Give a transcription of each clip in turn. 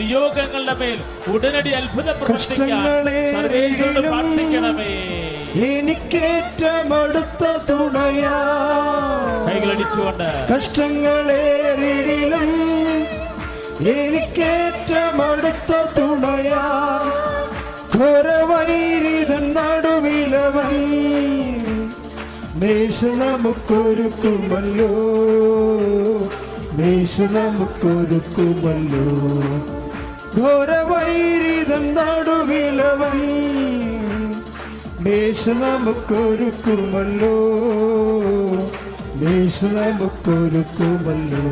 നിയോഗങ്ങളുടെ മേൽ ഉടനടി അത്ഭുത പ്രാർത്ഥിക്കണമേ. എനിക്കേറ്റമടുത്ത തുണയാ. കൈകളടിച്ചുകൊണ്ട് കഷ്ടങ്ങളേറിടിലും എനിക്കേറ്റമടുത്ത തുണയാ. ഘോരവൈരിതൻ നടുവിലവൻ മേശ നമുക്കൊരുക്കുമല്ലോ മേശ നമുക്കൊരുക്കുമല്ലോ ഘോരവൈരിതൻ നടുവിലവൻ. മേശ നമുക്കൊരുക്കുമല്ലോ മേശ നമുക്കൊരുക്കുമല്ലോ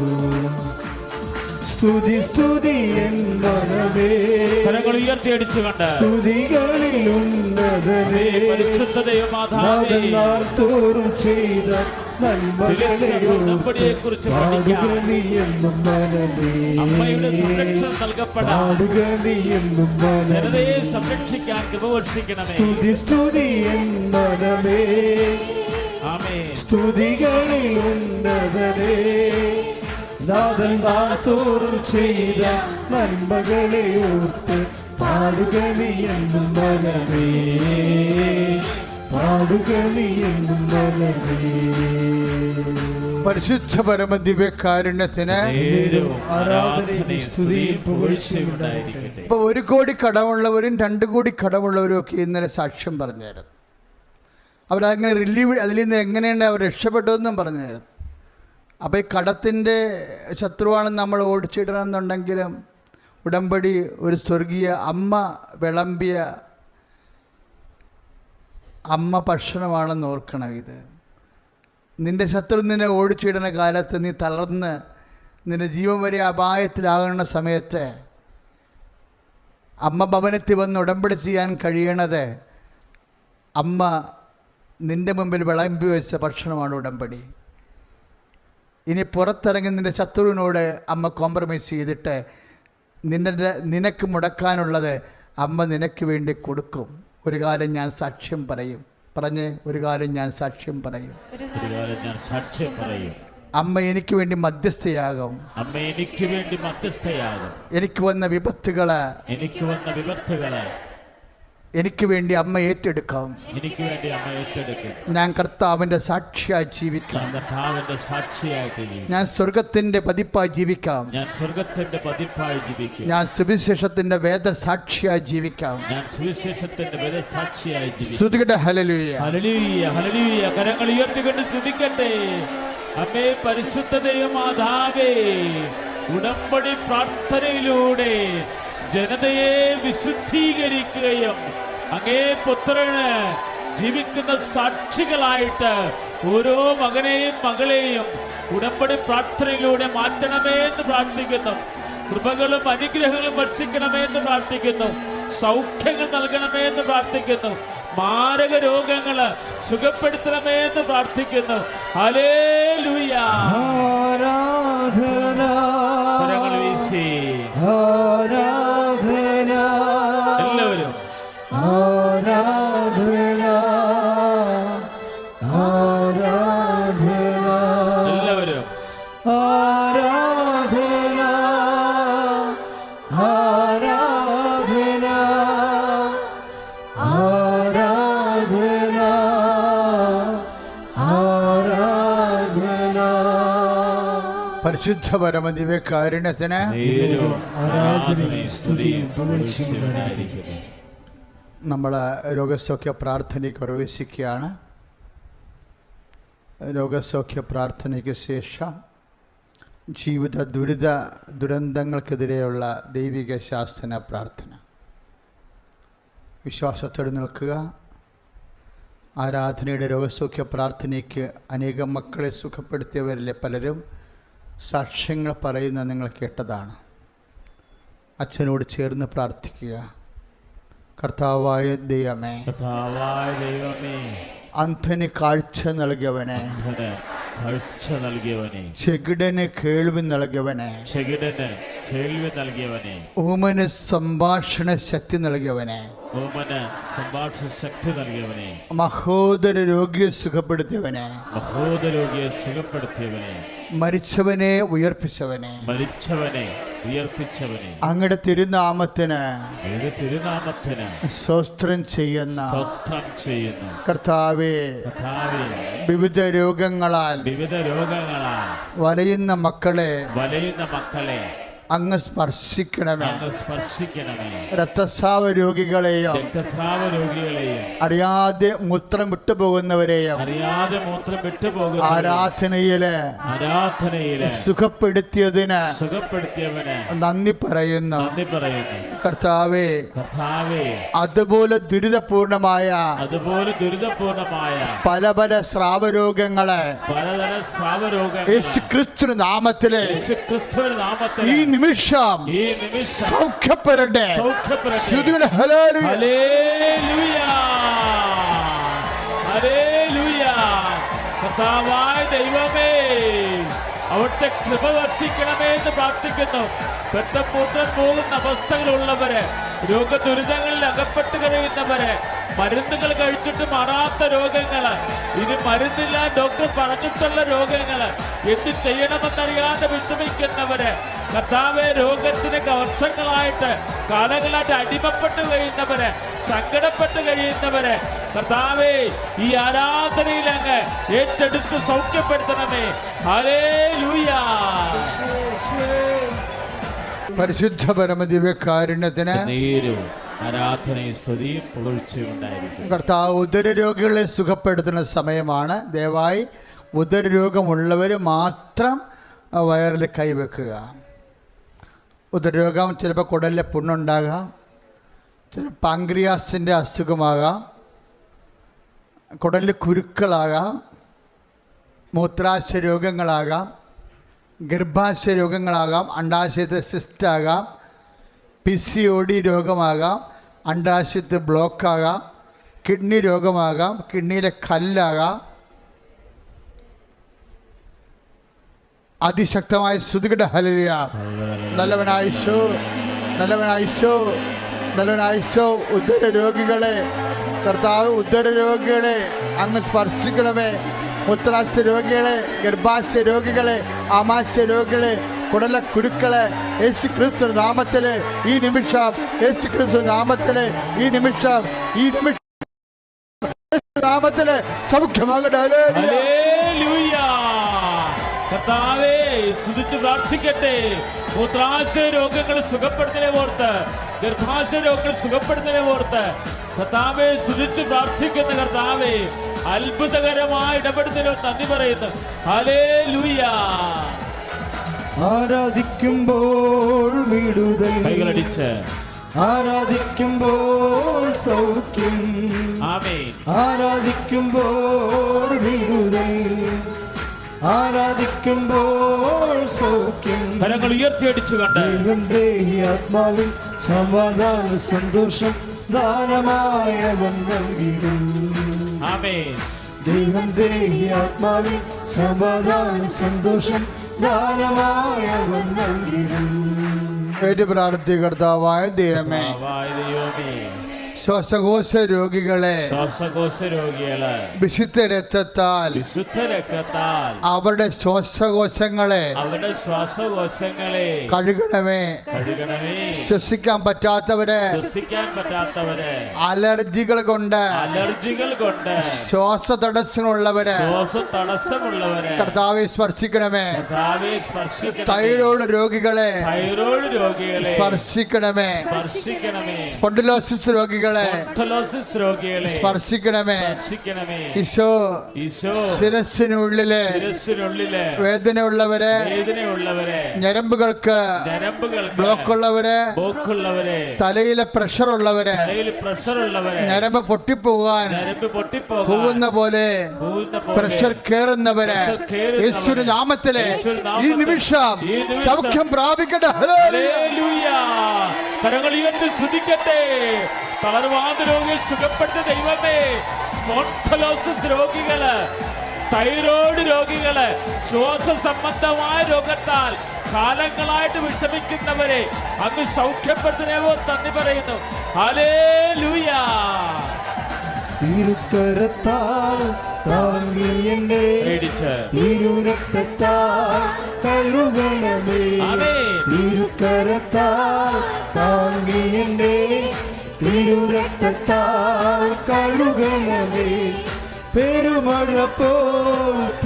സ്തുതി സ്തുതി പരിശുദ്ധ ദൈവമാതാവേ. നാഥനാൾ തോറും ചെയ്ത എന്നും മനമേ അമ്മയുടെ സംരക്ഷണം നൽകപ്പെടാൻ പാടുക നീ എന്നും മനമേ ജനതയെ സംരക്ഷിക്കാൻ കൃപ വർഷിക്കണമേ. സ്തുതി സ്തുതി എൻ മനമേ. ആമേ സ്തുതികളിലുന്നതനേ നാഥൻ നാൾ തോറും ചെയ്ത നന്മകളെ ഓർത്ത് പാടുക നീ എന്നും മനമേ. പാടുക നീ എന്നും പരിശുദ്ധ പരമ ദിവ്യകാരുണ്യത്തിന് നേരവും ആരാധനയും സ്തുതിയും പുകഴ്ചയും ഉണ്ടായിരിക്കട്ടെ. ഇപ്പൊ ഒരു കോടി കടമുള്ളവരും രണ്ട് കോടി കടമുള്ളവരും ഒക്കെ ഇന്നലെ സാക്ഷ്യം പറഞ്ഞായിരുന്നു. അവരങ്ങനെ റിലീവ് അതിൽ നിന്ന് എങ്ങനെയാണ് അവർ രക്ഷപ്പെട്ടതെന്നും പറഞ്ഞായിരുന്നു. അപ്പോൾ ഈ കടത്തിന്റെ ശത്രുവാണ് നമ്മൾ ഓടിച്ചിടണമെന്നുണ്ടെങ്കിലും ഉടമ്പടി ഒരു സ്വർഗീയ അമ്മ വിളമ്പിയ അമ്മ ഭക്ഷണമാണെന്ന് ഓർക്കണം ഇത്. നിന്റെ ശത്രു നിന്നെ ഓടിച്ചിടുന്ന കാലത്ത് നീ തളർന്ന് നിന്റെ ജീവൻ വരെ അപായത്തിലാകുന്ന സമയത്ത് അമ്മ ഭവനത്തിൽ വന്ന് ഉടമ്പടി ചെയ്യാൻ കഴിയണത് അമ്മ നിന്റെ മുമ്പിൽ വിളമ്പി വെച്ച ഭക്ഷണമാണ് ഉടമ്പടി. ഇനി പുറത്തിറങ്ങി നിന്റെ ശത്രുവിനോട് അമ്മ കോംപ്രമൈസ് ചെയ്തിട്ട് നിന്നെ നിനക്ക് മുടക്കാനുള്ളത് അമ്മ നിനക്ക് വേണ്ടി കൊടുക്കും. ഒരു കാലം ഞാൻ സാക്ഷ്യം പറയും. പറഞ്ഞ് ഒരു കാര്യം ഞാൻ സാക്ഷ്യം പറയും. കാലം സാക്ഷ്യം പറയും. അമ്മ എനിക്ക് വേണ്ടി മധ്യസ്ഥയാകും. അമ്മ എനിക്ക് വേണ്ടി മധ്യസ്ഥയാകും. എനിക്ക് വന്ന വിപത്തുകൾ എനിക്ക് വന്ന വിപത്തുകളെ എനിക്ക് വേണ്ടി അമ്മ ഏറ്റെടുക്കാം. എനിക്ക് വേണ്ടി അമ്മ ഏറ്റെടുക്കും. ഞാൻ കർത്താവിന്റെ സാക്ഷിയായി ജീവിക്കാം. ഞാൻ കർത്താവിന്റെ സാക്ഷിയായിട്ട് ജീവിക്കാം. ഞാൻ സ്വർഗത്തിന്റെ പതിപ്പായി ജീവിക്കാം. ഞാൻ സ്വർഗത്തിന്റെ പതിപ്പായി ജീവിക്കാം. ഞാൻ സുവിശേഷത്തിന്റെ വേദ സാക്ഷിയായി ജീവിക്കാം. ഞാൻ സുവിശേഷത്തിന്റെ വേദ സാക്ഷിയായി ജീവിക്കും. ശ്രുതികയുടെ ഹല്ലേലൂയ. ഹല്ലേലൂയ ഹല്ലേലൂയ. കരങ്ങൾ ഉയർത്തിക്കൊണ്ട് സ്തുതിക്കട്ടെ. അമ്മേ പരിശുദ്ധ ദൈവമാതാവേ ഉടമ്പടി പ്രാർത്ഥനയിലൂടെ ജനതയെ വിശുദ്ധീകരിക്കുകയും അങ്ങേ പുത്രന് ജീവിക്കുന്ന സാക്ഷികളായിട്ട് ഓരോ മകനെയും മകളെയും ഉടമ്പടി പ്രാർത്ഥനയിലൂടെ മാറ്റണമേ എന്ന് പ്രാർത്ഥിക്കുന്നു. കൃപകളും അനുഗ്രഹങ്ങളും ഭക്ഷിക്കണമേ എന്ന് പ്രാർത്ഥിക്കുന്നു. സൗഖ്യങ്ങൾ നൽകണമേ എന്ന് പ്രാർത്ഥിക്കുന്നു. മാരക രോഗങ്ങൾ സുഖപ്പെടുത്തണമേ എന്ന് പ്രാർത്ഥിക്കുന്നു. ഹലേ ആരാധന പരിശുദ്ധ പരമ ദിവ്യകാരുണ്യത്തിന് നമ്മൾ രോഗസൗഖ്യ പ്രാർത്ഥനയ്ക്ക് പ്രവേശിക്കുകയാണ്. രോഗസൗഖ്യ പ്രാർത്ഥനയ്ക്ക് ശേഷം ജീവിത ദുരിത ദുരന്തങ്ങൾക്കെതിരെയുള്ള ദൈവിക ശാസ്ത്ര പ്രാർത്ഥന. വിശ്വാസത്തോടെ നിൽക്കുക. ആരാധനയുടെ രോഗസൗഖ്യ പ്രാർത്ഥനയ്ക്ക് അനേകം മക്കളെ സുഖപ്പെടുത്തിയവരിലെ പലരും സാക്ഷ്യങ്ങൾ പറയുന്ന നിങ്ങൾ കേട്ടതാണ്. അച്ഛനോട് ചേർന്ന് പ്രാർത്ഥിക്കുക. കർത്താവായ ദൈവമേ കർത്താവായ ദൈവമേ അന്ധന് കാഴ്ച നൽകിയവനെ കാഴ്ച നൽകിയവനെ ചെകിടന് കേൾവി നൽകിയവനെ ചെകിടന് കേൾവി നൽകിയവനെ ഓമന് സംഭാഷണ ശക്തി നൽകിയവനെ ഓമന് സംഭാഷണ ശക്തി നൽകിയവനെ മഹോദര രോഗിയെ സുഖപ്പെടുത്തിയവനെ മഹോദര രോഗിയെ സുഖപ്പെടുത്തിയവനെ മരിച്ചവനെ ഉയർപ്പിച്ചവനെ. മരിച്ചവനെ ഉയർപ്പിച്ചവനെ. അങ്ങയുടെ തിരുനാമത്തിന് തിരുനാമത്തിന് സ്വസ്ത്രം ചെയ്യുന്നു. കർത്താവെ കർത്താവേ വിവിധ രോഗങ്ങളാൽ വിവിധ രോഗങ്ങളാൽ വലയുന്ന മക്കളെ വലയുന്ന മക്കളെ അങ്ങ് സ്പർശിക്കണമേ. രക്തസ്രാവ രോഗികളെയും രക്തസ്രാവ രോഗികളെയും അറിയാതെ മൂത്രം വിട്ടുപോകുന്നവരെയും അറിയാതെ മൂത്രം വിട്ടുപോകുന്ന ആരാധനയിൽ ആരാധനയിൽ സുഖപ്പെടുത്തിയതിന് സുഖപ്പെടുത്തിയവന് നന്ദി പറയുന്നു. നന്ദി പറയുന്നു. കർത്താവേ കർത്താവേ അതുപോലെ ദുരിതപൂർണമായ അതുപോലെ ദുരിതപൂർണമായ പല പല സ്രാവരോഗങ്ങളെ പലതര സ്രാവരോഗങ്ങൾ യേശു ക്രിസ്തു നാമത്തിലെ യേശുക്രിസ്തുവിന്റെ നാമത്തിൽ ഈ നിമിഷം ഈ നിമിഷം സൗഖ്യപ്പെടട്ടെ സൗഖ്യപ്പെടട്ടെ. ശ്രുതിയുടെ ഹല്ലേലൂയ. ഹല്ലേലൂയ. ഹല്ലേലൂയ. കർത്താവായ ദൈവമേ അവിടുത്തെ കൃപ വർഷിക്കണമേ എന്ന് പ്രാർത്ഥിക്കുന്നു പെട്ടപ്പൂത്തൻ പോകുന്ന അവസ്ഥകളുള്ളവര് രോഗദുരിതങ്ങളിൽ അകപ്പെട്ട് കഴിയുന്നവര് മരുന്നുകൾ കഴിച്ചിട്ട് മാറാത്ത രോഗങ്ങൾ ഇനി മരുന്നില്ല ഡോക്ടർ പറഞ്ഞിട്ടുള്ള രോഗങ്ങൾ എന്ത് ചെയ്യണമെന്നറിയാതെ വിഷമിക്കുന്നവര് കർത്താവെ രോഗത്തിന് വർഷങ്ങളായിട്ട് കാലങ്ങളായിട്ട് അടിമപ്പെട്ട് കഴിയുന്നവര് സങ്കടപ്പെട്ട് കഴിയുന്നവര് കർത്താവെ ഈ ആരാധനയിൽ അങ്ങ് ഏറ്റെടുത്ത് സൗഖ്യപ്പെടുത്തണമേ. ഹലേ പരിശുദ്ധ പരമദിവ്യകാരുണ്യത്തിന് നീരും ആരാധനയും സ്തുതിയും കർത്താവ് ഉദരരോഗികളെ സുഖപ്പെടുത്തുന്ന സമയമാണ്. ദയവായി ഉദരരോഗമുള്ളവർ മാത്രം വയറിൽ കൈവെക്കുക. ഉദരരോഗം ചിലപ്പോൾ കുടലിലെ പുണ്ണുണ്ടാകാം ചില പാങ്ക്രിയാസിന്റെ അസുഖമാകാം കുടലിൽ കുരുക്കളാകാം മൂത്രാശയ രോഗങ്ങളാകാം ഗർഭാശയ രോഗങ്ങളാകാം അണ്ടാശയത്തെ സിസ്റ്റാകാം പി സി ഒ ഡി രോഗമാകാം അണ്ടാശയത്ത് ബ്ലോക്കാകാം കിഡ്നി രോഗമാകാം കിഡ്നിയിലെ കല്ലാകാം അതിശക്തമായ ശ്രുതികട. ഹലിയ നല്ലവനായിശോ നല്ലവനായിശോ നല്ലവനായിശോ ഉദര രോഗികളെ കർത്താവ് ഉദര രോഗികളെ അങ്ങ് സ്പർശിക്കണമേ. മുത്രാശയ രോഗികളെ ഗർഭാശയ രോഗികളെ ആമാശയ രോഗികളെ കുടല കുരുക്കളെ യേശു ക്രിസ്തു നാമത്തിൽ ഈ നിമിഷം യേശു ക്രിസ്തു നാമത്തിൽ ഈ നിമിഷം ഈ നിമിഷം നാമത്തിൽ സൗഖ്യമാകട്ടെ. കർത്താവേ സ്തുതിച്ച് പ്രാർത്ഥിക്കട്ടെ. മൂത്രാശയ രോഗങ്ങൾ സുഖപ്പെടുന്നതിനെ ഓർത്ത് ഗർഭാശയ രോഗങ്ങൾ സുഖപ്പെടുന്നതിനെ ഓർത്ത് കർത്താവെ സ്തുതിച്ച് പ്രാർത്ഥിക്കുന്ന കർത്താവേ അത്ഭുതകരമായ ഇടപെടുത്തലോ നന്ദി പറയുന്നു. ഹലേ ലൂയ ആരാധിക്കുമ്പോൾ വിടുതൽ കൈകളടിച്ച്. ആരാധിക്കുമ്പോൾ സൗഖ്യം ആമേ ആരാധിക്കുമ്പോൾ വിടുതൽ. ആരാധിക്കുമ്പോൾ സൗഖ്യം. കരങ്ങൾ ഉയർത്തിയടിച്ചു കണ്ട്. ദേഹി ആത്മാവിൽ സമാധാന സന്തോഷം ദാനമായ നൽകിടും ദൈവം ദേഹി ആത്മാവിൽ സമാധാന സന്തോഷം ദാനമായ നൽകിടും ഏറ്റു പ്രാർത്ഥി കർത്താവായ ദൈവമേ. കർത്താവായ ദൈവമേ. ശ്വാസകോശ രോഗികളെ ശ്വാസകോശ രോഗികളെ വിശുദ്ധ രക്തത്താൽ വിശുദ്ധ രക്തത്താൽ അവരുടെ ശ്വാസകോശങ്ങളെ അവരുടെ ശ്വാസകോശങ്ങളെ കഴുകണമേ. കഴുകണമേ. ശ്വസിക്കാൻ പറ്റാത്തവരെ ശ്വസിക്കാൻ പറ്റാത്തവരെ അലർജികൾ കൊണ്ട് അലർജികൾ കൊണ്ട് ശ്വാസ തടസ്സമുള്ളവരെ ശ്വാസ തടസ്സമുള്ളവരെ കർത്താവെ സ്പർശിക്കണമേ. കർത്താവെ സ്പർശിക്കണമേ. തൈറോയ്ഡ് രോഗികളെ തൈറോയ്ഡ് രോഗികളെ സ്പർശിക്കണമേ. സ്പർശിക്കണമേ. സ്പോണ്ടിലോസിസ് രോഗികളെ രോഗികളെ സ്പർശിക്കണമേ ഈശോ ഈശോ ശിരസിനുള്ളിലെ വേദന വേദനയുള്ളവരെ വേദനയുള്ളവരെ ഞരമ്പുകൾക്ക് ഞരമ്പുകൾക്ക് ബ്ലോക്ക് ഉള്ളവരെ ബ്ലോക്കുള്ളവരെ തലയിലെ പ്രഷർ ഉള്ളവരെ തലയിൽ പ്രഷർ ഉള്ളവരെ ഞരമ്പ് പൊട്ടിപ്പോകാൻ ഞരമ്പ് പൊട്ടിപ്പോകാൻ പോകുന്ന പോലെ പ്രഷർ കേറുന്നവരെ യേശുവിന്റെ നാമത്തിലെ ഈ നിമിഷം സൗഖ്യം പ്രാപിക്കട്ടെ. ഹല്ലേലൂയ. കരങ്ങൾ ഉയർത്തി ശ്രദ്ധിക്കട്ടെ തളർവാദ രോഗിയെ സുഖപ്പെടുത്ത ദൈവമേ സ്പോൺസ് രോഗികൾ തൈറോയ്ഡ് രോഗികൾ ശ്വാസ സംബന്ധമായ രോഗത്താൽ കാലങ്ങളായിട്ട് വിഷമിക്കുന്നവരെ അങ്ങ് സൗഖ്യപ്പെടുത്തുന്നവോ തന്നി പറയുന്നു. ഹലേ താങ്ങി എന്നെ പേടിച്ച്. തിരുരക്തത്താൽ കഴുകണമേ തിരുക്കരത്താൽ താങ്ങി എന്നെ തിരുരക്തത്താൽ കഴുകണമേ. പെരുമഴ പോ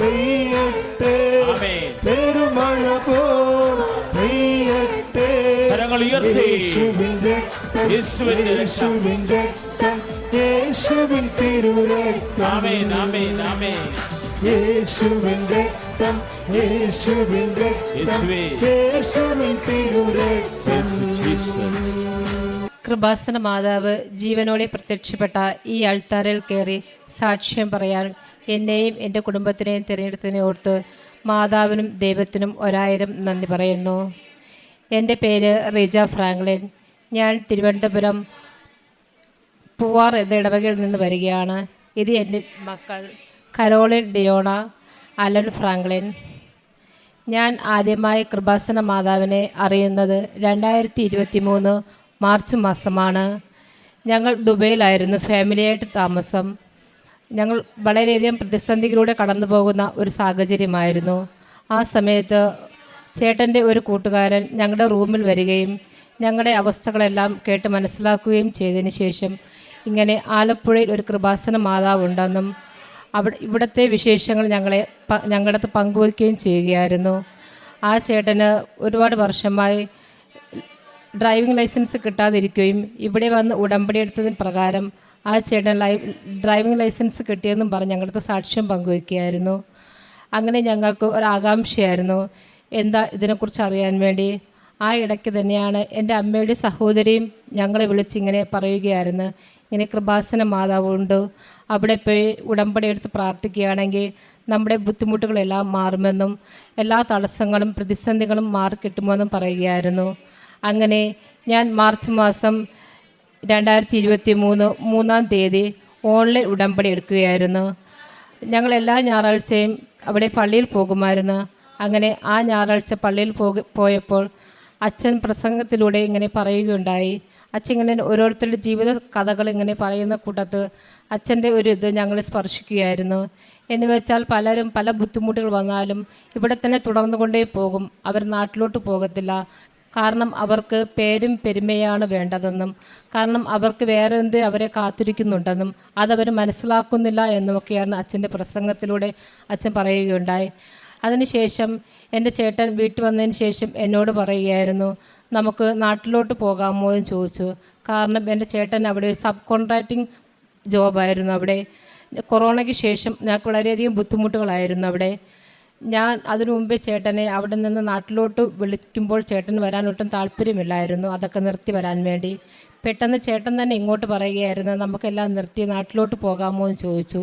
പെയ്യട്ടെ. പെരുമഴ പോ പെയ്യട്ടെ. യേശുവിൻ രക്തം യേശുവിൻ രക്തം. യേശുവിൻ രക്തം തിരുരക്തം. യേശുവിൻ രക്തം യേശുവിൻ രക്തം യേശുവേ. യേശുവിൻ തിരുരക്തം. കൃപാസന മാതാവ് ജീവനോടെ പ്രത്യക്ഷപ്പെട്ട ഈ അൾത്താരയിൽ കയറി സാക്ഷ്യം പറയാൻ എന്നെയും എന്റെ കുടുംബത്തിനെയും തിരഞ്ഞെടുത്തതിനെ ഓർത്ത് മാതാവിനും ദൈവത്തിനും ഒരായിരം നന്ദി പറയുന്നു. എന്റെ പേര് റിജ ഫ്രാങ്ക്ലിൻ. ഞാൻ തിരുവനന്തപുരം പൂവാർ എന്ന ഇടവകയിൽ നിന്ന് വരികയാണ്. ഇത് എന്റെ മക്കൾ കരോളിൻ ഡിയോണ അലൻ ഫ്രാങ്ക്ലിൻ. ഞാൻ ആദ്യമായി കൃപാസന മാതാവിനെ അറിയുന്നത് രണ്ടായിരത്തി ഇരുപത്തി മൂന്ന് മാർച്ച് മാസമാണ്. ഞങ്ങൾ ദുബൈയിലായിരുന്നു. ഫാമിലിയായിട്ട് താമസം. ഞങ്ങൾ വളരെയധികം പ്രതിസന്ധികളിലൂടെ കടന്നു പോകുന്ന ഒരു സാഹചര്യമായിരുന്നു. ആ സമയത്ത് ചേട്ടന്റെ ഒരു കൂട്ടുകാരൻ ഞങ്ങളുടെ റൂമിൽ വരികയും ഞങ്ങളുടെ അവസ്ഥകളെല്ലാം കേട്ട് മനസ്സിലാക്കുകയും ചെയ്തതിന് ശേഷം ഇങ്ങനെ ആലപ്പുഴയിൽ ഒരു കൃപാസന മാതാവുണ്ടെന്നും അവിടെ ഇവിടുത്തെ വിശേഷങ്ങൾ ഞങ്ങളെ ഞങ്ങളുടെ അടുത്ത് പങ്കുവയ്ക്കുകയും ചെയ്യുകയായിരുന്നു. ആ ചേട്ടന് ഒരുപാട് വർഷമായി ഡ്രൈവിംഗ് ലൈസൻസ് കിട്ടാതിരിക്കുകയും ഇവിടെ വന്ന് ഉടമ്പടി എടുത്തതിന് പ്രകാരം ആ ചേട്ടൻ ലൈ ഡ്രൈവിംഗ് ലൈസൻസ് കിട്ടിയെന്നും പറഞ്ഞ് ഞങ്ങളുടെ സാക്ഷ്യം പങ്കുവയ്ക്കുകയായിരുന്നു. അങ്ങനെ ഞങ്ങൾക്ക് ഒരാകാംക്ഷയായിരുന്നു എന്താ ഇതിനെക്കുറിച്ച് അറിയാൻ വേണ്ടി? ആ ഇടയ്ക്ക് തന്നെയാണ് എന്റെ അമ്മയുടെ സഹോദരിയും ഞങ്ങളെ വിളിച്ചിങ്ങനെ പറയുകയായിരുന്നു. ഇങ്ങനെ കൃപാസന മാതാവുണ്ട് അവിടെ പോയി ഉടമ്പടി എടുത്ത് പ്രാർത്ഥിക്കുകയാണെങ്കിൽ നമ്മുടെ ബുദ്ധിമുട്ടുകളെല്ലാം മാറുമെന്നും എല്ലാ തടസ്സങ്ങളും പ്രതിസന്ധികളും മാറിക്കിട്ടുമെന്നും പറയുകയായിരുന്നു. അങ്ങനെ ഞാൻ മാർച്ച് മാസം രണ്ടായിരത്തി ഇരുപത്തി മൂന്ന് മൂന്നാം തീയതി ഓൺലൈൻ ഉടമ്പടി എടുക്കുകയായിരുന്നു. ഞങ്ങൾ എല്ലാ ഞായറാഴ്ചയും അവിടെ പള്ളിയിൽ പോകുമായിരുന്നു. അങ്ങനെ ആ ഞായറാഴ്ച പള്ളിയിൽ പോയപ്പോൾ അച്ഛൻ പ്രസംഗത്തിലൂടെ ഇങ്ങനെ പറയുകയുണ്ടായി. അച്ഛൻ ഇങ്ങനെ ഓരോരുത്തരുടെ ജീവിത കഥകൾ ഇങ്ങനെ പറയുന്ന കൂട്ടത്ത് അച്ഛന്റെ ഒരു ഇത് ഞങ്ങൾ സ്പർശിക്കുകയായിരുന്നു. എന്ന് വെച്ചാൽ പലരും പല ബുദ്ധിമുട്ടുകൾ വന്നാലും ഇവിടെ തന്നെ തുടർന്നു കൊണ്ടേ പോകും. അവർ നാട്ടിലോട്ട് പോകത്തില്ല. കാരണം അവർക്ക് പേരും പെരുമയാണ് വേണ്ടതെന്നും കാരണം അവർക്ക് വേറെ എന്ത് അവരെ കാത്തിരിക്കുന്നുണ്ടെന്നും അതവർ മനസ്സിലാക്കുന്നില്ല എന്നുമൊക്കെയാണ് അച്ഛന്റെ പ്രസംഗത്തിലൂടെ അച്ഛൻ പറയുകയുണ്ടായി. അതിനുശേഷം എന്റെ ചേട്ടൻ വീട്ടിൽ വന്നതിന് ശേഷം എന്നോട് പറയുകയായിരുന്നു നമുക്ക് നാട്ടിലോട്ട് പോകാമോ? എന്ന് ചോദിച്ചു. കാരണം എന്റെ ചേട്ടൻ അവിടെ ഒരു സബ് കോൺട്രാക്റ്റിംഗ് ജോബായിരുന്നു അവിടെ. കൊറോണയ്ക്ക് ശേഷം ഞങ്ങൾക്ക് വളരെയധികം ബുദ്ധിമുട്ടുകളായിരുന്നു അവിടെ. ഞാൻ അതിനു മുമ്പേ ചേട്ടനെ അവിടെ നിന്ന് നാട്ടിലോട്ട് വിളിക്കുമ്പോൾ ചേട്ടന് വരാൻ ഒട്ടും താല്പര്യമില്ലായിരുന്നു. അതൊക്കെ നിർത്തി വരാൻ വേണ്ടി. പെട്ടെന്ന് ചേട്ടൻ തന്നെ ഇങ്ങോട്ട് പറയുകയായിരുന്നു നമുക്കെല്ലാം നിർത്തി നാട്ടിലോട്ട് പോകാമോ എന്ന് ചോദിച്ചു.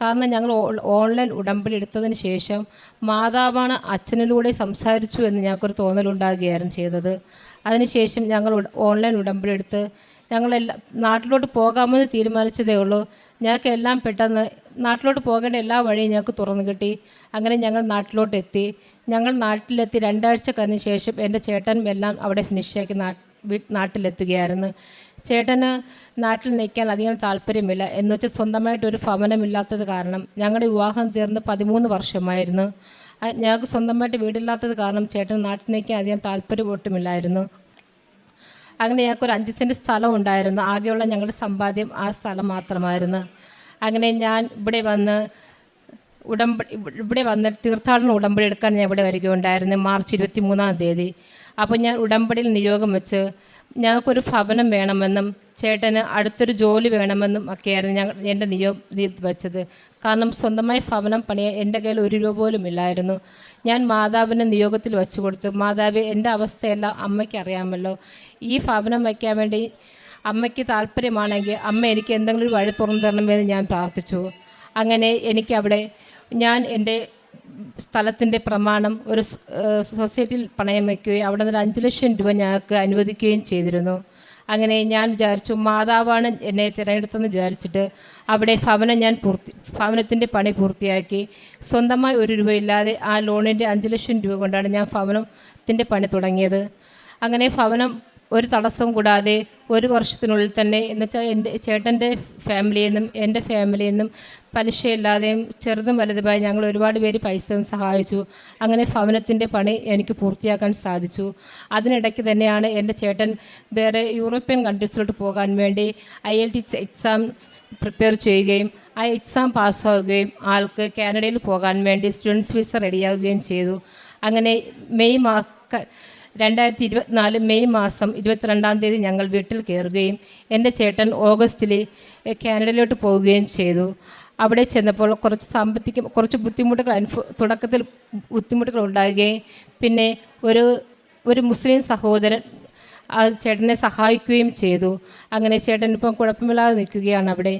കാരണം ഞങ്ങൾ ഓൺലൈൻ ഉടമ്പടി എടുത്തതിന് ശേഷം മാതാവാണ് അച്ഛനിലൂടെ സംസാരിച്ചു എന്ന് ഞങ്ങൾക്കൊരു തോന്നലുണ്ടാകുകയായിരുന്നു ചെയ്തത്. അതിനുശേഷം ഞങ്ങൾ ഓൺലൈൻ ഉടമ്പടി എടുത്ത് ഞങ്ങളെല്ലാം നാട്ടിലോട്ട് പോകാമെന്ന് തീരുമാനിച്ചതേ ഉള്ളൂ. ഞങ്ങൾക്ക് എല്ലാം പെട്ടെന്ന് നാട്ടിലോട്ട് പോകേണ്ട എല്ലാ വഴിയും ഞങ്ങൾക്ക് തുറന്നു കിട്ടി. അങ്ങനെ ഞങ്ങൾ നാട്ടിലോട്ട് എത്തി ഞങ്ങൾ നാട്ടിലെത്തി. രണ്ടാഴ്ച കഴിഞ്ഞ ശേഷം എന്റെ ചേട്ടനും എല്ലാം അവിടെ ഫിനിഷാക്കി നാട്ടിലെത്തുകയായിരുന്നു. ചേട്ടന് നാട്ടിൽ നിൽക്കാൻ അധികം താല്പര്യമില്ല. എന്ന് വെച്ചാൽ സ്വന്തമായിട്ടൊരു ഭവനമില്ലാത്തത് കാരണം ഞങ്ങളുടെ വിവാഹം തീർന്ന് പതിമൂന്ന് വർഷമായിരുന്നു. ഞങ്ങൾക്ക് സ്വന്തമായിട്ട് വീടില്ലാത്തത് കാരണം ചേട്ടൻ നാട്ടിൽ നിൽക്കാൻ അധികം താല്പര്യം ഒട്ടുമില്ലായിരുന്നു അങ്ങനെ ഞങ്ങൾക്ക് ഒരു അഞ്ച് സെന്റ് സ്ഥലം ഉണ്ടായിരുന്നു. ആകെയുള്ള ഞങ്ങളുടെ സമ്പാദ്യം ആ സ്ഥലം മാത്രമായിരുന്നു. അങ്ങനെ ഞാൻ ഇവിടെ വന്ന് ഉടമ്പടി ഇവിടെ വന്ന് തീർത്ഥാടന ഉടമ്പടി എടുക്കാൻ ഞാൻ ഇവിടെ വരികയുണ്ടായിരുന്നു മാർച്ച് ഇരുപത്തി മൂന്നാം തീയതി. അപ്പോൾ ഞാൻ ഉടമ്പടിയിൽ നിയോഗം വെച്ച് ഞങ്ങൾക്കൊരു ഭവനം വേണമെന്നും ചേട്ടന് അടുത്തൊരു ജോലി വേണമെന്നും ഒക്കെയായിരുന്നു ഞങ്ങൾ എന്റെ നിയോ വെച്ചത്. കാരണം സ്വന്തമായി ഭവനം പണിയാൻ എന്റെ കയ്യിൽ ഒരു രൂപ പോലും ഇല്ലായിരുന്നു. ഞാൻ മാതാവിനെ നിയോഗത്തിൽ വെച്ചു കൊടുത്തു. മാതാവ് എന്റെ അവസ്ഥയെല്ലാം അമ്മയ്ക്ക് അറിയാമല്ലോ. ഈ ഭവനം വയ്ക്കാൻ വേണ്ടി അമ്മയ്ക്ക് താല്പര്യമാണെങ്കിൽ അമ്മ എനിക്ക് എന്തെങ്കിലും ഒരു വഴി തുറന്നു തരണമെന്ന് ഞാൻ പ്രാർത്ഥിച്ചു. അങ്ങനെ എനിക്കവിടെ ഞാൻ എന്റെ സ്ഥലത്തിന്റെ പ്രമാണം ഒരു സൊസൈറ്റിയിൽ പണയം വയ്ക്കുകയും അവിടെ നിന്ന് അഞ്ച് ലക്ഷം രൂപ ഞങ്ങൾക്ക് അനുവദിക്കുകയും ചെയ്തിരുന്നു. അങ്ങനെ ഞാൻ വിചാരിച്ചു മാതാവാണ് എന്നെ തിരഞ്ഞെടുത്തെന്ന് വിചാരിച്ചിട്ട് അവിടെ ഭവനം ഞാൻ പൂർത്തി ഭവനത്തിന്റെ പണി പൂർത്തിയാക്കി. സ്വന്തമായി ഒരു രൂപയില്ലാതെ ആ ലോണിന്റെ അഞ്ച് ലക്ഷം രൂപ കൊണ്ടാണ് ഞാൻ ഭവനത്തിന്റെ പണി തുടങ്ങിയത്. അങ്ങനെ ഭവനം ഒരു തടസ്സവും കൂടാതെ ഒരു വർഷത്തിനുള്ളിൽ തന്നെ എന്നുവെച്ചാൽ എന്റെ ചേട്ടന്റെ ഫാമിലിയിൽ നിന്നും എന്റെ ഫാമിലിയിൽ നിന്നും പലിശയില്ലാതെയും ചെറുതും വലുതുമായി ഞങ്ങൾ ഒരുപാട് പേര് പൈസ സഹായിച്ചു. അങ്ങനെ ഭവനത്തിന്റെ പണി എനിക്ക് പൂർത്തിയാക്കാൻ സാധിച്ചു. അതിനിടയ്ക്ക് തന്നെയാണ് എന്റെ ചേട്ടൻ വേറെ യൂറോപ്യൻ കൺട്രീസിലോട്ട് പോകാൻ വേണ്ടി I L T exam prepare ചെയ്യുകയും ആ എക്സാം പാസ്സാവുകയും ആൾക്ക് കാനഡയിൽ പോകാൻ വേണ്ടി സ്റ്റുഡൻസ് വിസ റെഡിയാവുകയും ചെയ്തു. അങ്ങനെ മെയ് മാ രണ്ടായിരത്തി ഇരുപത്തിനാല് മെയ് മാസം ഇരുപത്തിരണ്ടാം തീയതി ഞങ്ങൾ വീട്ടിൽ കയറുകയും എന്റെ ചേട്ടൻ ഓഗസ്റ്റിൽ കാനഡയിലോട്ട് പോവുകയും ചെയ്തു. അവിടെ ചെന്നപ്പോൾ കുറച്ച് സാമ്പത്തിക കുറച്ച് ബുദ്ധിമുട്ടുകൾ അനുഭവ തുടക്കത്തിൽ ബുദ്ധിമുട്ടുകൾ ഉണ്ടാകുകയും പിന്നെ ഒരു ഒരു മുസ്ലിം സഹോദരൻ ആ ചേട്ടനെ സഹായിക്കുകയും ചെയ്തു. അങ്ങനെ ചേട്ടൻ ഇപ്പം കുഴപ്പമില്ലാതെ നിൽക്കുകയാണ് അവിടെ.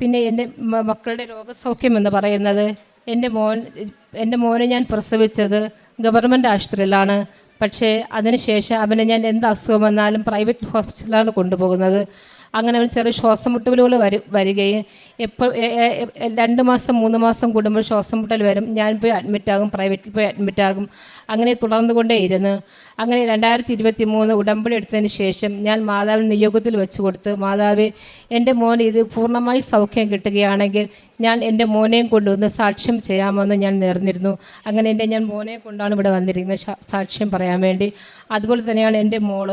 പിന്നെ എന്റെ മക്കളുടെ രോഗസൗഖ്യം എന്ന് പറയുന്നത് എന്റെ മോൻ എന്റെ മോനെ ഞാൻ പ്രസവിച്ചത് ഗവൺമെന്റ് ആശുപത്രിയിലാണ്. പക്ഷേ അതിനുശേഷം അവനെ ഞാൻ എന്ത് അസുഖം വന്നാലും പ്രൈവറ്റ് ഹോസ്പിറ്റലിലാണ് കൊണ്ടുപോകുന്നത്. അങ്ങനെ അവൻ ചെറിയ ശ്വാസം മുട്ടലുകൾ വരു വരികയും എപ്പോൾ രണ്ട് മാസം മൂന്ന് മാസം കൂടുമ്പോൾ ശ്വാസം മുട്ടൽ വരും. ഞാൻ പോയി അഡ്മിറ്റാകും പ്രൈവറ്റിൽ പോയി അഡ്മിറ്റാകും അങ്ങനെ തുടർന്നുകൊണ്ടേയിരുന്നു. അങ്ങനെ രണ്ടായിരത്തി ഇരുപത്തി മൂന്ന് ഉടമ്പടി എടുത്തതിന് ശേഷം ഞാൻ മാതാവിന് നിയോഗത്തിൽ വെച്ച് കൊടുത്ത് മാതാവ് എന്റെ മോൻ ഇത് പൂർണമായി സൗഖ്യം കിട്ടുകയാണെങ്കിൽ ഞാൻ എന്റെ മോനെയും കൊണ്ടുവന്ന് സാക്ഷ്യം ചെയ്യാമെന്ന് ഞാൻ നേർന്നിരുന്നു. അങ്ങനെ എന്റെ ഞാൻ മോനെ കൊണ്ടാണ് ഇവിടെ വന്നിരിക്കുന്നത് സാക്ഷ്യം പറയാൻ വേണ്ടി. അതുപോലെ തന്നെയാണ് എന്റെ മോൾ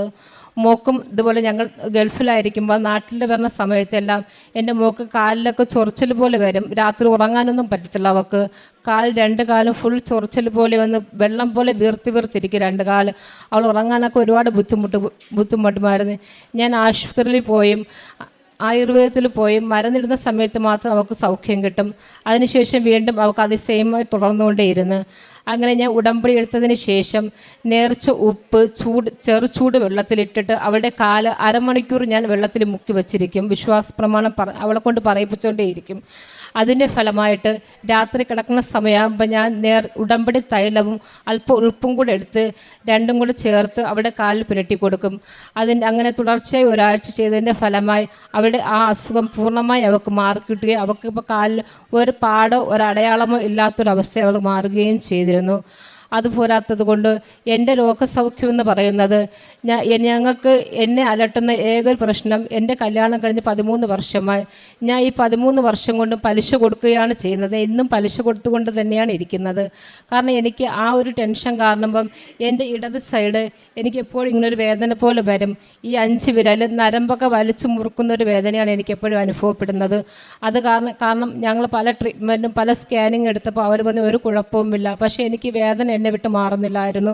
മോക്കും ഇതുപോലെ ഞങ്ങൾ ഗൾഫിലായിരിക്കുമ്പോൾ നാട്ടിൽ വരുന്ന സമയത്തെല്ലാം എന്റെ മോക്ക് കാലിലൊക്കെ ചൊറിച്ചൽ പോലെ വരും. രാത്രി ഉറങ്ങാനൊന്നും പറ്റത്തില്ല അവൾക്ക് കാൽ രണ്ട് കാലും ഫുൾ ചൊറിച്ചൽ പോലെ വന്ന് വെള്ളം പോലെ വീർത്തി വീർത്തിരിക്കും രണ്ട് കാൽ. അവൾ ഉറങ്ങാനൊക്കെ ഒരുപാട് ബുദ്ധിമുട്ട് ബുദ്ധിമുട്ടുമായിരുന്നു. ഞാൻ ആശുപത്രിയിൽ പോയും ആയുർവേദത്തിൽ പോയി മരുന്നിടുന്ന സമയത്ത് മാത്രം അവൾക്ക് സൗഖ്യം കിട്ടും. അതിനുശേഷം വീണ്ടും അവൾക്ക് അതിശയമായി തുടർന്നുകൊണ്ടേയിരുന്നു. അങ്ങനെ ഞാൻ ഉടമ്പടി എടുത്തതിന് ശേഷം നേർച്ച ഉപ്പ് ചൂട് ചെറുചൂട് വെള്ളത്തിലിട്ടിട്ട് അവളുടെ കാൽ അരമണിക്കൂർ ഞാൻ വെള്ളത്തിൽ മുക്കി വച്ചിരിക്കും. വിശ്വാസ പ്രമാണം പറ അവളെ കൊണ്ട് പറയിപ്പിച്ചുകൊണ്ടേയിരിക്കും അതിന്റെ ഫലമായിട്ട് രാത്രി കിടക്കുന്ന സമയമാകുമ്പോൾ ഞാൻ നേർ ഉടമ്പടി തൈലവും അല്പം ഉപ്പും കൂടെ എടുത്ത് രണ്ടും കൂടെ ചേർത്ത് അവിടെ കാലിൽ പുരട്ടി കൊടുക്കും. അതിന്റെ അങ്ങനെ തുടർച്ചയായി ഒരാഴ്ച ചെയ്തതിന്റെ ഫലമായി അവിടെ ആ അസുഖം പൂർണമായി അവൾക്ക് മാറിക്കിട്ടുകയും അവൾക്ക് ഇപ്പോൾ കാലിൽ ഒരു പാടോ ഒരടയാളമോ ഇല്ലാത്തൊരവസ്ഥ അവൾ മാറുകയും ചെയ്തിരുന്നു. ആയിരുന്നു അതുപോരാത്തത് കൊണ്ട് എന്റെ രോഗസൗഖ്യം എന്ന് പറയുന്നത് ഞങ്ങൾക്ക് എന്നെ അലട്ടുന്ന ഏക പ്രശ്നം എന്റെ കല്യാണം കഴിഞ്ഞ് പതിമൂന്ന് വർഷമായി. ഞാൻ ഈ പതിമൂന്ന് വർഷം കൊണ്ട് പലിശ കൊടുക്കുകയാണ് ചെയ്യുന്നത്. ഇന്നും പലിശ കൊടുത്തുകൊണ്ട് തന്നെയാണ് ഇരിക്കുന്നത്. കാരണം എനിക്ക് ആ ഒരു ടെൻഷൻ കാരണമ്പം എന്റെ ഇടത് സൈഡ് എനിക്ക് എപ്പോഴും ഇങ്ങനൊരു വേദന പോലെ വരും. ഈ അഞ്ച് വിരൽ നരമ്പൊക്കെ വലിച്ചു മുറുക്കുന്ന ഒരു വേദനയാണ് എനിക്ക് എപ്പോഴും അനുഭവപ്പെടുന്നത്. അത് കാരണം കാരണം ഞങ്ങൾ പല ട്രീറ്റ്മെന്റും പല സ്കാനിങ് എടുത്തപ്പോൾ അവർ പറഞ്ഞു ഒരു കുഴപ്പവുമില്ല. പക്ഷേ എനിക്ക് വേദന എന്നെ വിട്ട് മാറുന്നില്ലായിരുന്നു.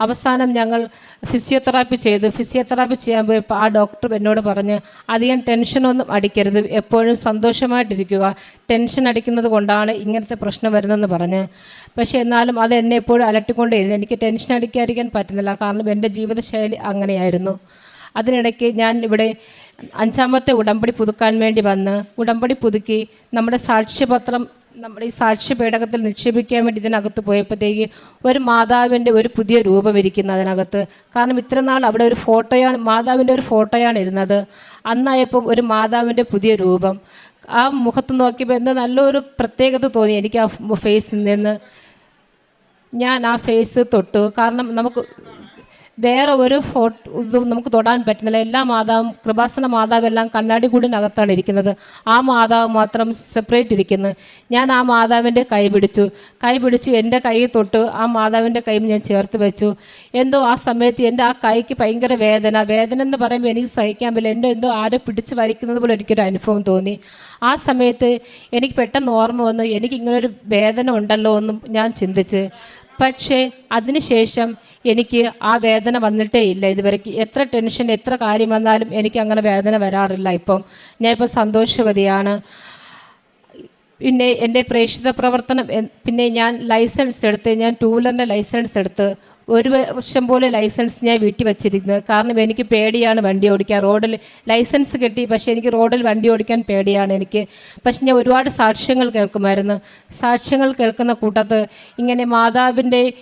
അവസാനം ഞങ്ങൾ ഫിസിയോതെറാപ്പി ചെയ്തു. ഫിസിയോതെറാപ്പി ചെയ്യാൻ പോയപ്പോൾ ആ ഡോക്ടർ എന്നോട് പറഞ്ഞ് അധികം ടെൻഷനൊന്നും അടിക്കരുത് എപ്പോഴും സന്തോഷമായിട്ടിരിക്കുക. ടെൻഷൻ അടിക്കുന്നത് കൊണ്ടാണ് ഇങ്ങനത്തെ പ്രശ്നം വരുന്നതെന്ന് പറഞ്ഞ്. പക്ഷേ എന്നാലും അത് എന്നെ എപ്പോഴും അലട്ടിക്കൊണ്ടേയിരുന്നു. എനിക്ക് ടെൻഷൻ അടിക്കാതിരിക്കാൻ പറ്റുന്നില്ല. കാരണം എന്റെ ജീവിതശൈലി അങ്ങനെയായിരുന്നു. അതിനിടയ്ക്ക് ഞാൻ ഇവിടെ അഞ്ചാമത്തെ ഉടമ്പടി പുതുക്കാൻ വേണ്ടി വന്ന് ഉടമ്പടി പുതുക്കി നമ്മുടെ സാക്ഷ്യപത്രം നമ്മുടെ ഈ സാക്ഷ്യ പേടകത്തിൽ നിക്ഷേപിക്കാൻ വേണ്ടി ഇതിനകത്ത് പോയപ്പോഴത്തേക്ക് ഒരു മാതാവിന്റെ ഒരു പുതിയ രൂപം ഇരിക്കുന്നു അതിനകത്ത്. കാരണം ഇത്ര നാൾ അവിടെ ഒരു ഫോട്ടോയാണ് മാതാവിന്റെ ഒരു ഫോട്ടോയാണ് ഇരുന്നത്. അന്നായപ്പോൾ ഒരു മാതാവിന്റെ പുതിയ രൂപം. ആ മുഖത്ത് നോക്കിയപ്പോൾ എന്തോ നല്ലൊരു പ്രത്യേകത തോന്നി എനിക്ക് ആ ഫേസിൽ നിന്ന്. ഞാൻ ആ ഫേസ് തൊട്ടു. കാരണം നമുക്ക് വേറെ ഒരു ഫോട്ടോ ഇതും നമുക്ക് തൊടാൻ പറ്റുന്നില്ല. എല്ലാ മാതാവും കൃപാസന മാതാവ് എല്ലാം കണ്ണാടി കൂടിനകത്താണ് ഇരിക്കുന്നത്. ആ മാതാവ് മാത്രം സെപ്പറേറ്റ് ഇരിക്കുന്നു. ഞാൻ ആ മാതാവിന്റെ കൈ പിടിച്ചു. കൈ പിടിച്ച് എന്റെ കൈ തൊട്ട് ആ മാതാവിന്റെ കൈ ഞാൻ ചേർത്ത് വെച്ചു. എന്തോ ആ സമയത്ത് എന്റെ ആ കൈക്ക് ഭയങ്കര വേദന. വേദന എന്ന് പറയുമ്പോൾ എനിക്ക് സഹിക്കാൻ പറ്റില്ല. എന്റെ എന്തോ ആരോ പിടിച്ച് വലിക്കുന്നത് പോലെ എനിക്കൊരു അനുഭവം തോന്നി. ആ സമയത്ത് എനിക്ക് പെട്ടെന്ന് ഓർമ്മ വന്നു. എനിക്ക് ഇങ്ങനൊരു വേദന ഉണ്ടല്ലോ എന്നും ഞാൻ ചിന്തിച്ച്. പക്ഷേ അതിനുശേഷം എനിക്ക് ആ വേദന വന്നിട്ടേ ഇല്ല ഇതുവരെക്ക് എത്ര ടെൻഷൻ എത്ര കാര്യം വന്നാലും എനിക്ക് അങ്ങനെ വേദന വരാറില്ല ഇപ്പം. ഇപ്പം സന്തോഷവതിയാണ്. പിന്നെ എന്റെ പ്രേക്ഷിത പ്രവർത്തനം പിന്നെ ഞാൻ ലൈസൻസ് എടുത്ത് ഞാൻ ടൂ വീലറിന്റെ ലൈസൻസ് എടുത്ത് ഒരു വർഷം പോലെ ലൈസൻസ് ഞാൻ വീട്ടിൽ വെച്ചിരുന്നത് കാരണം എനിക്ക് പേടിയാണ് വണ്ടി ഓടിക്കാൻ. റോഡിൽ ലൈസൻസ് കിട്ടി പക്ഷേ എനിക്ക് റോഡിൽ വണ്ടി ഓടിക്കാൻ പേടിയാണ് എനിക്ക്. പക്ഷെ ഞാൻ ഒരുപാട് സാക്ഷ്യങ്ങൾ കേൾക്കുമായിരുന്നു. സാക്ഷ്യങ്ങൾ കേൾക്കുന്ന കൂട്ടത്ത് ഇങ്ങനെ മാതാവിന്റെ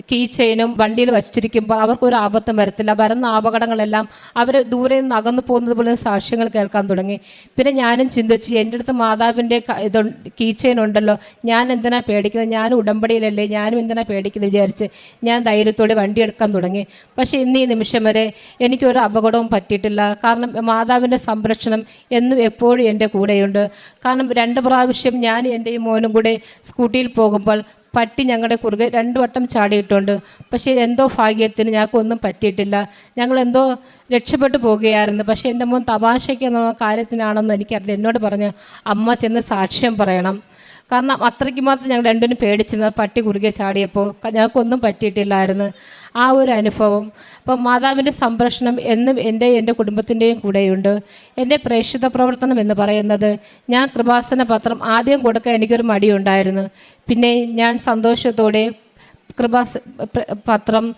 കീ ചെയിനും വണ്ടിയിൽ വച്ചിരിക്കുമ്പോൾ അവർക്കൊരു ആപത്തും വരത്തില്ല. വരുന്ന അപകടങ്ങളെല്ലാം അവർ ദൂരെ നിന്ന് അകന്നു പോകുന്നത് പോലെ സാക്ഷ്യങ്ങൾ കേൾക്കാൻ തുടങ്ങി. പിന്നെ ഞാനും ചിന്തിച്ചു എന്റെ അടുത്ത് മാതാവിന്റെ ഇത് കീ ചെയിൻ ഉണ്ടല്ലോ ഞാൻ എന്തിനാ പേടിക്കുന്നത്? ഞാനും ഉടമ്പടിയിലല്ലേ ഞാനും എന്തിനാ പേടിക്കുന്നത്? വിചാരിച്ച് ഞാൻ ധൈര്യത്തോടെ വണ്ടി എടുക്കാൻ തുടങ്ങി. പക്ഷേ ഇന്ന് ഈ നിമിഷം വരെ എനിക്കൊരു അപകടവും പറ്റിയിട്ടില്ല. കാരണം മാതാവിന്റെ സംരക്ഷണം എന്നും എപ്പോഴും എന്റെ കൂടെയുണ്ട്. കാരണം രണ്ട് പ്രാവശ്യം ഞാൻ എന്റെ മോനും കൂടെ സ്കൂട്ടിയിൽ പോകുമ്പോൾ പട്ടി ഞങ്ങളുടെ കുറുകെ രണ്ടു വട്ടം ചാടിയിട്ടുണ്ട്. പക്ഷേ എന്തോ ഭാഗ്യത്തിന് ഞങ്ങൾക്കൊന്നും പറ്റിയിട്ടില്ല. ഞങ്ങൾ എന്തോ രക്ഷപ്പെട്ടു പോകുകയായിരുന്നു. പക്ഷേ എന്റെ മോൻ തമാശയ്ക്ക് എന്നുള്ള കാര്യത്തിനാണെന്ന് എനിക്കറിയില്ല. എന്നോട് പറഞ്ഞ് അമ്മ ചെന്ന് സാക്ഷ്യം പറയണം. കാരണം അത്രയ്ക്ക് മാത്രം ഞങ്ങൾ രണ്ടിനും പേടിച്ചിരുന്നത് പട്ടി കുറുകെ ചാടിയപ്പോൾ ഞങ്ങൾക്കൊന്നും പറ്റിയിട്ടില്ലായിരുന്നു. ആ ഒരു അനുഭവം. അപ്പം മാതാവിന്റെ സംരക്ഷണം എന്നും എന്റെ എന്റെ കുടുംബത്തിന്റെയും കൂടെയുണ്ട്. എന്റെ പ്രേക്ഷിത പ്രവർത്തനം എന്ന് പറയുന്നത് ഞാൻ കൃപാസന പത്രം ആദ്യം കൊടുക്കാൻ എനിക്കൊരു മടിയുണ്ടായിരുന്നു. പിന്നെ ഞാൻ സന്തോഷത്തോടെ കൃപാസ പത്രം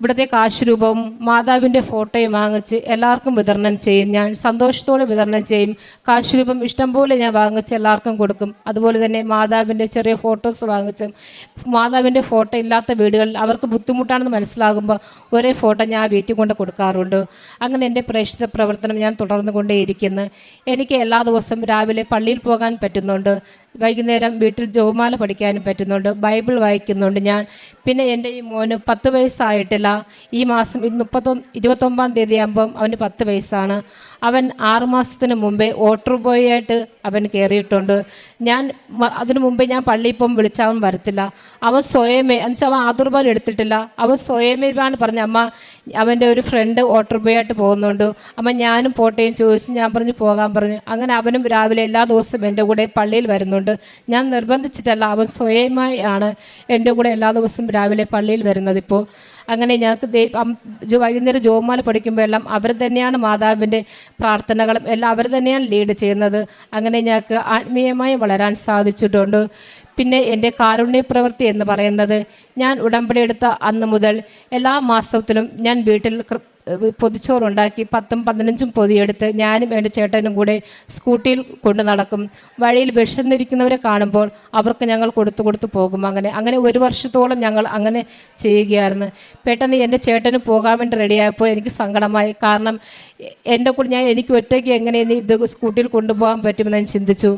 ഇവിടുത്തെ കാശുരൂപവും മാതാവിന്റെ ഫോട്ടോയും വാങ്ങിച്ച് എല്ലാവർക്കും വിതരണം ചെയ്യും. ഞാൻ സന്തോഷത്തോടെ വിതരണം ചെയ്യും. കാശുരൂപം ഇഷ്ടംപോലെ ഞാൻ വാങ്ങിച്ച് എല്ലാവർക്കും കൊടുക്കും. അതുപോലെ തന്നെ മാതാവിന്റെ ചെറിയ ഫോട്ടോസ് വാങ്ങിച്ചും. മാതാവിന്റെ ഫോട്ടോ ഇല്ലാത്ത വീടുകളിൽ അവർക്ക് ബുദ്ധിമുട്ടാണെന്ന് മനസ്സിലാകുമ്പോൾ ഒരേ ഫോട്ടോ ഞാൻ വീട്ടിൽ കൊണ്ട് കൊടുക്കാറുണ്ട്. അങ്ങനെ എന്റെ പ്രേക്ഷിത പ്രവർത്തനം ഞാൻ തുടർന്നു കൊണ്ടേയിരിക്കുന്നു എനിക്ക് എല്ലാ ദിവസവും രാവിലെ പള്ളിയിൽ പോകാൻ പറ്റുന്നുണ്ട്. വൈകുന്നേരം വീട്ടിൽ ജോമാല പഠിക്കാനും പറ്റുന്നുണ്ട്. ബൈബിൾ വായിക്കുന്നുണ്ട് ഞാൻ. പിന്നെ എന്റെ ഈ മോന് പത്ത് വയസ്സായിട്ടില്ല. ഈ മാസം മുപ്പത്തൊന്ന് ഇരുപത്തൊമ്പതാം തീയതി ആകുമ്പം അവന് പത്ത് വയസ്സാണ്. അവൻ ആറുമാസത്തിന് മുമ്പേ ഓട്ടർ ബോയ് ആയിട്ട് അവൻ കയറിയിട്ടുണ്ട് ഞാൻ അതിനു മുമ്പേ ഞാൻ പള്ളിയിൽ ഇപ്പം വിളിച്ചവൻ വരത്തില്ല. അവൻ സ്വയമേ എന്നുവെച്ചാൽ അവൻ ആതുർബാൻ എടുത്തിട്ടില്ല. അവൻ സ്വയമേ സ്വയമേവാണ് പറഞ്ഞ അമ്മ അവന്റെ ഒരു ഫ്രണ്ട് ഓട്ടർ ബോയ് ആയിട്ട് പോകുന്നുണ്ട്. അമ്മ ഞാനും പോട്ടേയും ചോദിച്ചു ഞാൻ പറഞ്ഞു പോകാൻ പറഞ്ഞു. അങ്ങനെ അവനും രാവിലെ എല്ലാ ദിവസവും എന്റെ കൂടെ പള്ളിയിൽ വരുന്നുണ്ട്. ഞാൻ നിർബന്ധിച്ചിട്ടല്ല അവൻ സ്വയമായി ആണ് എന്റെ കൂടെ എല്ലാ ദിവസവും രാവിലെ പള്ളിയിൽ വരുന്നത് ഇപ്പോൾ. അങ്ങനെ ഞങ്ങൾക്ക് വൈകുന്നേരം ജോമാല പഠിക്കുമ്പോഴെല്ലാം അവർ തന്നെയാണ് മാതാവിന്റെ പ്രാർത്ഥനകളും എല്ലാം അവർ തന്നെയാണ് ലീഡ് ചെയ്യുന്നത്. അങ്ങനെ ഞങ്ങൾക്ക് ആത്മീയമായി വളരാൻ സാധിച്ചിട്ടുണ്ട്. പിന്നെ എന്റെ കാരുണ്യ പ്രവൃത്തി എന്ന് പറയുന്നത് ഞാൻ ഉടമ്പടി എടുത്ത അന്ന് മുതൽ എല്ലാ മാസത്തിലും ഞാൻ വീട്ടിൽ പൊതിച്ചോറുണ്ടാക്കി പത്തും പതിനഞ്ചും പൊതിയെടുത്ത് ഞാനും എന്റെ ചേട്ടനും കൂടെ സ്കൂട്ടിയിൽ കൊണ്ടു നടക്കും. വഴിയിൽ വിഷന്നിരിക്കുന്നവരെ കാണുമ്പോൾ അവർക്ക് ഞങ്ങൾ കൊടുത്തു കൊടുത്തു പോകും അങ്ങനെ. അങ്ങനെ ഒരു വർഷത്തോളം ഞങ്ങൾ അങ്ങനെ ചെയ്യുകയായിരുന്നു. പെട്ടെന്ന് എന്റെ ചേട്ടന് പോകാൻ വേണ്ടി റെഡിയായപ്പോൾ എനിക്ക് സങ്കടമായി. കാരണം എന്റെ കൂടെ ഞാൻ എനിക്ക് ഒറ്റയ്ക്ക് എങ്ങനെ ഇത് സ്കൂട്ടിയിൽ കൊണ്ടുപോകാൻ പറ്റുമെന്ന് ഞാൻ ചിന്തിച്ചു.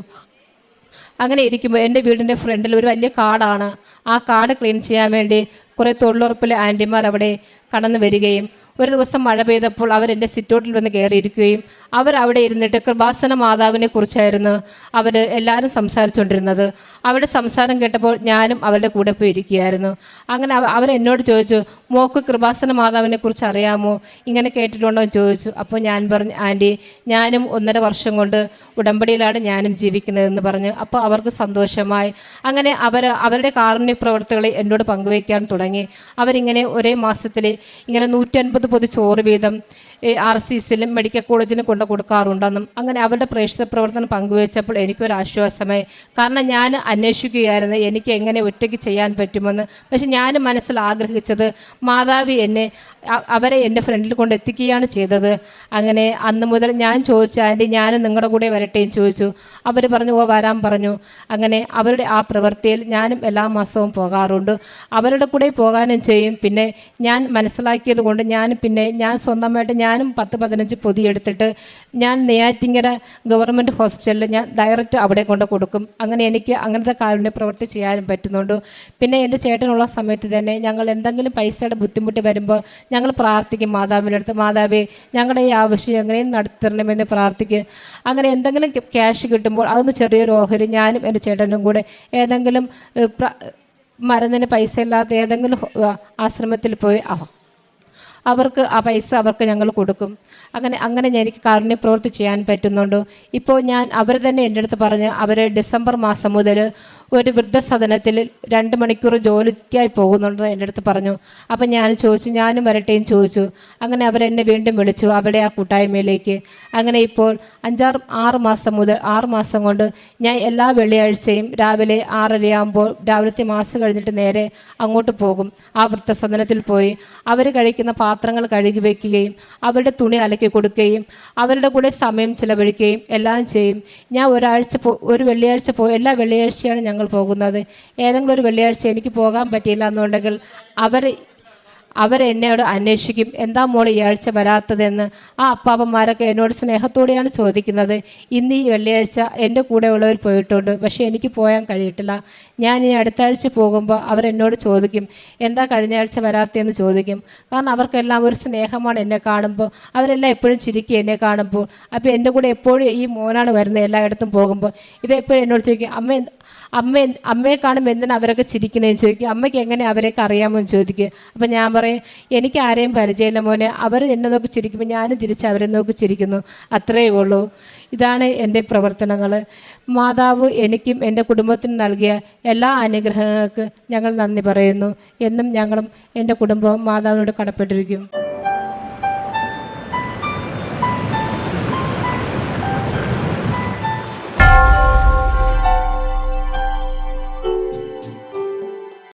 അങ്ങനെ ഇരിക്കുമ്പോൾ എന്റെ വീടിന്റെ ഫ്രണ്ടിൽ ഒരു വലിയ കാടാണ്. ആ കാട് ക്ലീൻ ചെയ്യാൻ വേണ്ടി കുറേ തൊഴിലുറപ്പിലെ ആന്റിമാർ അവിടെ കടന്നു വരികയും ഒരു ദിവസം മഴ പെയ്തപ്പോൾ അവർ എന്റെ സിറ്റൗട്ടിൽ വന്ന് കയറിയിരിക്കുകയും അവർ അവിടെ ഇരുന്നിട്ട് കൃപാസന മാതാവിനെ കുറിച്ചായിരുന്നു അവർ എല്ലാവരും സംസാരിച്ചുകൊണ്ടിരുന്നത്. അവരുടെ സംസാരം കേട്ടപ്പോൾ ഞാനും അവരുടെ കൂടെ പോയി ഇരിക്കുകയായിരുന്നു അങ്ങനെ അവ- അവരെന്നോട് ചോദിച്ചു മോക്ക് കൃപാസന മാതാവിനെ കുറിച്ച് അറിയാമോ? ഇങ്ങനെ കേട്ടിട്ടുണ്ടോ? എന്ന് ചോദിച്ചു. അപ്പോൾ ഞാൻ പറഞ്ഞു ആന്റി ഞാനും ഒന്നര വർഷം കൊണ്ട് ഉടമ്പടിയിലാണ് ഞാനും ജീവിക്കുന്നതെന്ന് പറഞ്ഞു. അപ്പോൾ അവർക്ക് സന്തോഷമായി. അങ്ങനെ അവർ അവരുടെ കാരുണ്യ പ്രവർത്തികളെ എന്നോട് പങ്കുവയ്ക്കാൻ തുടങ്ങി. അവരിങ്ങനെ ഒരേ മാസത്തിൽ ഇങ്ങനെ നൂറ്റൻപത് പൊതി ചോറ് വീതം ആർ സി സിയിലും മെഡിക്കൽ കോളേജിലും കൊണ്ട് കൊടുക്കാറുണ്ടെന്നും അങ്ങനെ അവരുടെ പ്രേക്ഷിത പ്രവർത്തനം പങ്കുവച്ചപ്പോൾ എനിക്കൊരു ആശ്വാസമായി. കാരണം ഞാൻ അന്വേഷിക്കുകയായിരുന്നു എനിക്ക് എങ്ങനെ ഒറ്റയ്ക്ക് ചെയ്യാൻ പറ്റുമെന്ന്. പക്ഷെ ഞാൻ മനസ്സിൽ ആഗ്രഹിച്ചത് മാതാവി എന്നെ അവരെ എന്റെ ഫ്രണ്ടിൽ കൊണ്ട് എത്തിക്കുകയാണ് ചെയ്തത്. അങ്ങനെ അന്ന് മുതൽ ഞാൻ ചോദിച്ചു ആന്റി ഞാൻ നിങ്ങളുടെ കൂടെ വരട്ടേയും ചോദിച്ചു. അവർ പറഞ്ഞു ഓ വരാൻ പറഞ്ഞു. അങ്ങനെ അവരുടെ ആ പ്രവൃത്തിയിൽ ഞാനും എല്ലാ മാസവും പോകാറുണ്ട്. അവരുടെ കൂടെ പോകാനും ചെയ്യും. പിന്നെ ഞാൻ മനസ്സിലാക്കിയത് കൊണ്ട് ഞാൻ പിന്നെ ഞാൻ സ്വന്തമായിട്ട് ഞാനും പത്ത് പതിനഞ്ച് പൊതി എടുത്തിട്ട് ഞാൻ നെയ്യാറ്റിങ്ങര ഗവൺമെന്റ് ഹോസ്പിറ്റലിൽ ഞാൻ ഡയറക്റ്റ് അവിടെ കൊണ്ട് കൊടുക്കും. അങ്ങനെ എനിക്ക് അങ്ങനത്തെ കാരുണ്യ പ്രവൃത്തി ചെയ്യാനും പറ്റുന്നുണ്ട്. പിന്നെ എന്റെ ചേട്ടനുള്ള സമയത്ത് തന്നെ ഞങ്ങൾ എന്തെങ്കിലും പൈസയുടെ ബുദ്ധിമുട്ട് വരുമ്പോൾ ഞങ്ങൾ പ്രാർത്ഥിക്കും മാതാവിന്റെ അടുത്ത് മാതാവേ ഞങ്ങളുടെ ഈ ആവശ്യം എങ്ങനെയും നടത്തരണമെന്ന് പ്രാർത്ഥിക്കും. അങ്ങനെ എന്തെങ്കിലും ക്യാഷ് കിട്ടുമ്പോൾ അതൊന്ന് ചെറിയൊരു ഓഹരി ഞാനും എന്റെ ചേട്ടനും കൂടെ ഏതെങ്കിലും മരുന്നിന് പൈസ ഇല്ലാത്ത ഏതെങ്കിലും ആശ്രമത്തിൽ പോയി അവർക്ക് ആ പൈസ അവർക്ക് ഞങ്ങൾ കൊടുക്കും. അങ്ങനെ അങ്ങനെ ഞാൻ എനിക്ക് കാരുണ്യ പ്രവൃത്തി ചെയ്യാൻ പറ്റുന്നുണ്ട്. ഇപ്പോൾ ഞാൻ അവർ തന്നെ എന്റെ അടുത്ത് പറഞ്ഞ് അവർ ഡിസംബർ മാസം മുതൽ ഒരു വൃദ്ധസദനത്തിൽ രണ്ട് മണിക്കൂർ ജോലിക്കായി പോകുന്നുണ്ട് എന്റെ അടുത്ത് പറഞ്ഞു. അപ്പം ഞാൻ ചോദിച്ചു ഞാനും വരട്ടെയും ചോദിച്ചു. അങ്ങനെ അവരെന്നെ വീണ്ടും വിളിച്ചു അവിടെ ആ കൂട്ടായ്മയിലേക്ക്. അങ്ങനെ ഇപ്പോൾ അഞ്ചാറ് ആറ് മാസം മുതൽ ആറ് മാസം കൊണ്ട് ഞാൻ എല്ലാ വെള്ളിയാഴ്ചയും രാവിലെ ആറരയാകുമ്പോൾ രാവിലത്തെ മാസം കഴിഞ്ഞിട്ട് നേരെ അങ്ങോട്ട് പോകും. ആ വൃദ്ധസദനത്തിൽ പോയി അവർ കഴിക്കുന്ന പാത്രങ്ങൾ കഴുകി വയ്ക്കുകയും അവരുടെ തുണി അലക്കി കൊടുക്കുകയും അവരുടെ കൂടെ സമയം ചിലവഴിക്കുകയും എല്ലാം ചെയ്യും. ഞാൻ ഒരാഴ്ച ഒരു വെള്ളിയാഴ്ച പോയി എല്ലാ വെള്ളിയാഴ്ചയാണ് ഞങ്ങൾ പോകുന്നത്. ഏതെങ്കിലും ഒരു വെള്ളിയാഴ്ച എനിക്ക് പോകാൻ പറ്റിയില്ല എന്നുണ്ടെങ്കിൽ അവർ അവരെന്നോട് അന്വേഷിക്കും. എന്താ മോൾ ഈ ആഴ്ച വരാത്തതെന്ന്? ആ അപ്പാപ്പന്മാരൊക്കെ എന്നോട് സ്നേഹത്തോടെയാണ് ചോദിക്കുന്നത്. ഇന്ന് ഈ വെള്ളിയാഴ്ച എന്റെ കൂടെ ഉള്ളവർ പോയിട്ടുണ്ട്. പക്ഷേ എനിക്ക് പോകാൻ കഴിയിട്ടില്ല ഞാൻ ഇനി അടുത്ത ആഴ്ച പോകുമ്പോൾ അവരെന്നോട് ചോദിക്കും. എന്താ കഴിഞ്ഞ ആഴ്ച വരാത്തതെന്ന് ചോദിക്കും. കാരണം അവർക്കെല്ലാം ഒരു സ്നേഹമാണ് എന്നെ കാണുമ്പോൾ. അവരെല്ലാം എപ്പോഴും ചിരിക്കുക എന്നെ കാണുമ്പോൾ. അപ്പോൾ എന്റെ കൂടെ എപ്പോഴും ഈ മോനാണ് വരുന്നത് എല്ലായിടത്തും പോകുമ്പോൾ. ഇവ എപ്പോഴും എന്നോട് ചോദിക്കും അമ്മ അമ്മ അമ്മയെ കാണുമ്പോൾ എന്തിനാണ് അവരൊക്കെ ചിരിക്കുന്നതെന്ന് ചോദിക്കും. അമ്മയ്ക്ക് എങ്ങനെ അവരെയൊക്കെ അറിയാമോ? എന്ന് ചോദിക്കും. അപ്പം ഞാൻ പറയും എനിക്ക് ആരെയും പരിചയമില്ല മോനെ. അവർ എന്നെ നോക്കി ചിരിക്കുമ്പോൾ ഞാനും തിരിച്ച് അവരെ നോക്കി ചിരിക്കുന്നു. അത്രയേ ഉള്ളൂ. ഇതാണ് എന്റെ പ്രവർത്തനങ്ങൾ. മാതാവ് എനിക്കും എന്റെ കുടുംബത്തിനും നൽകിയ എല്ലാ അനുഗ്രഹങ്ങൾക്ക് ഞങ്ങൾ നന്ദി പറയുന്നു. എന്നും ഞങ്ങളും എന്റെ കുടുംബവും മാതാവിനോട് കടപ്പെട്ടിരിക്കും.